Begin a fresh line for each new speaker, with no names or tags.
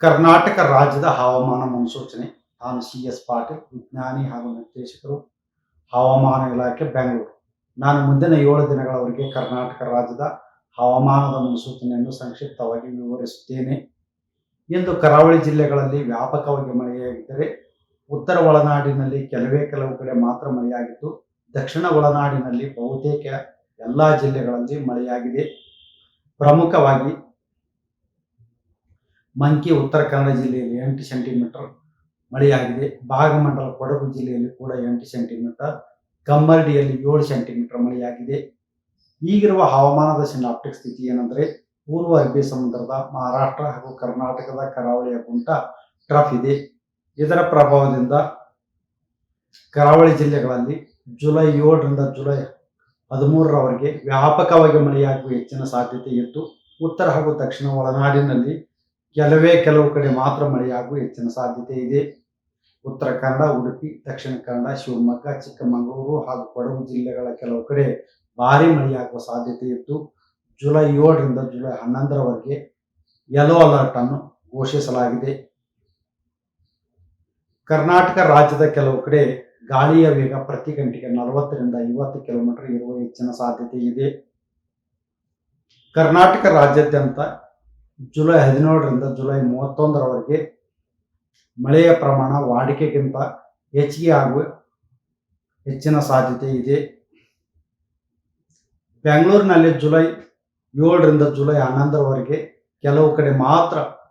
ಕರ್ನಾಟಕ ರಾಜ್ಯದ ಹವಾಮಾನ ಮುನ್ಸೂಚನೆ, ನಾನು ಸಿ ಎಸ್ ಪಾಟೀಲ್, ವಿಜ್ಞಾನಿ ಹಾಗೂ ನಿರ್ದೇಶಕರು, ಹವಾಮಾನ ಇಲಾಖೆ, ಬೆಂಗಳೂರು. ನಾನು ಮುಂದಿನ ಏಳು ದಿನಗಳವರೆಗೆ ಕರ್ನಾಟಕ ರಾಜ್ಯದ ಹವಾಮಾನದ ಮುನ್ಸೂಚನೆಯನ್ನು ಸಂಕ್ಷಿಪ್ತವಾಗಿ ವಿವರಿಸುತ್ತೇನೆ. ಇಂದು ಕರಾವಳಿ ಜಿಲ್ಲೆಗಳಲ್ಲಿ ವ್ಯಾಪಕವಾಗಿ ಮಳೆಯಾಗಿದ್ದರೆ, ಉತ್ತರ ಒಳನಾಡಿನಲ್ಲಿ ಕೆಲವೇ ಕೆಲವು ಕಡೆ ಮಾತ್ರ ಮಳೆಯಾಗಿದ್ದು, ದಕ್ಷಿಣ ಒಳನಾಡಿನಲ್ಲಿ ಬಹುತೇಕ ಎಲ್ಲ ಜಿಲ್ಲೆಗಳಲ್ಲಿ ಮಳೆಯಾಗಿದೆ. ಪ್ರಮುಖವಾಗಿ ಮಂಕಿ ಉತ್ತರ ಕನ್ನಡ ಜಿಲ್ಲೆಯಲ್ಲಿ ಎಂಟು ಸೆಂಟಿಮೀಟರ್ ಮಳೆಯಾಗಿದೆ. ಭಾಗಮಂಡಲ, ಕೊಡಗು ಜಿಲ್ಲೆಯಲ್ಲಿ ಕೂಡ ಎಂಟು ಸೆಂಟಿಮೀಟರ್ ಕಮ್ಮರಡಿಯಲ್ಲಿ ಏಳು ಸೆಂಟಿಮೀಟರ್ ಮಳೆಯಾಗಿದೆ. ಈಗಿರುವ ಹವಾಮಾನದ ಸಿನಾಪ್ಟಿಕ್ ಸ್ಥಿತಿ ಏನಂದರೆ, ಪೂರ್ವ ಅರಬ್ಬಿ ಸಮುದ್ರದ ಮಹಾರಾಷ್ಟ್ರ ಹಾಗೂ ಕರ್ನಾಟಕದ ಕರಾವಳಿಯ ಗುಂಟ ಟ್ರಫ್ ಇದೆ. ಇದರ ಪ್ರಭಾವದಿಂದ ಕರಾವಳಿ ಜಿಲ್ಲೆಗಳಲ್ಲಿ ಜುಲೈ ಏಳರಿಂದ ಜುಲೈ ಹದಿಮೂರರವರೆಗೆ ವ್ಯಾಪಕವಾಗಿ ಮಳೆಯಾಗುವ ಹೆಚ್ಚಿನ ಸಾಧ್ಯತೆ ಇದ್ದು, ಉತ್ತರ ಹಾಗೂ ದಕ್ಷಿಣ ಒಳನಾಡಿನಲ್ಲಿ ಕೆಲವೇ ಕೆಲವು ಕಡೆ ಮಾತ್ರ ಮಳೆಯಾಗುವ ಹೆಚ್ಚಿನ ಸಾಧ್ಯತೆ ಇದೆ. ಉತ್ತರ ಕನ್ನಡ, ಉಡುಪಿ, ದಕ್ಷಿಣ ಕನ್ನಡ, ಶಿವಮೊಗ್ಗ, ಚಿಕ್ಕಮಗಳೂರು ಹಾಗೂ ಕೊಡಗು ಜಿಲ್ಲೆಗಳ ಕೆಲವು ಕಡೆ ಭಾರಿ ಮಳೆಯಾಗುವ ಸಾಧ್ಯತೆ ಇದ್ದು, ಜುಲೈ ಏಳರಿಂದ ಜುಲೈ ಹನ್ನೊಂದರವರೆಗೆ ಯೆಲ್ಲೋ ಅಲರ್ಟ್ ಅನ್ನು ಘೋಷಿಸಲಾಗಿದೆ. ಕರ್ನಾಟಕ ರಾಜ್ಯದ ಕೆಲವು ಕಡೆ ಗಾಳಿಯ ವೇಗ ಪ್ರತಿ ಗಂಟೆಗೆ ನಲವತ್ತರಿಂದ ಐವತ್ತು ಕಿಲೋಮೀಟರ್ ಇರುವ ಹೆಚ್ಚಿನ ಸಾಧ್ಯತೆ ಇದೆ. ಕರ್ನಾಟಕ ರಾಜ್ಯಾದ್ಯಂತ ಜುಲೈ ಹದಿನೇಳರಿಂದ ಜುಲೈ ಮೂವತ್ತೊಂದರವರೆಗೆ ಮಳೆಯ ಪ್ರಮಾಣ ವಾಡಿಕೆಗಿಂತ ಹೆಚ್ಚಿಗೆ ಆಗುವ ಹೆಚ್ಚಿನ ಸಾಧ್ಯತೆ ಇದೆ. ಬೆಂಗಳೂರಿನಲ್ಲಿ ಜುಲೈ ಏಳರಿಂದ ಜುಲೈ ಹನ್ನೊಂದರವರೆಗೆ ಕೆಲವು ಕಡೆ ಮಾತ್ರ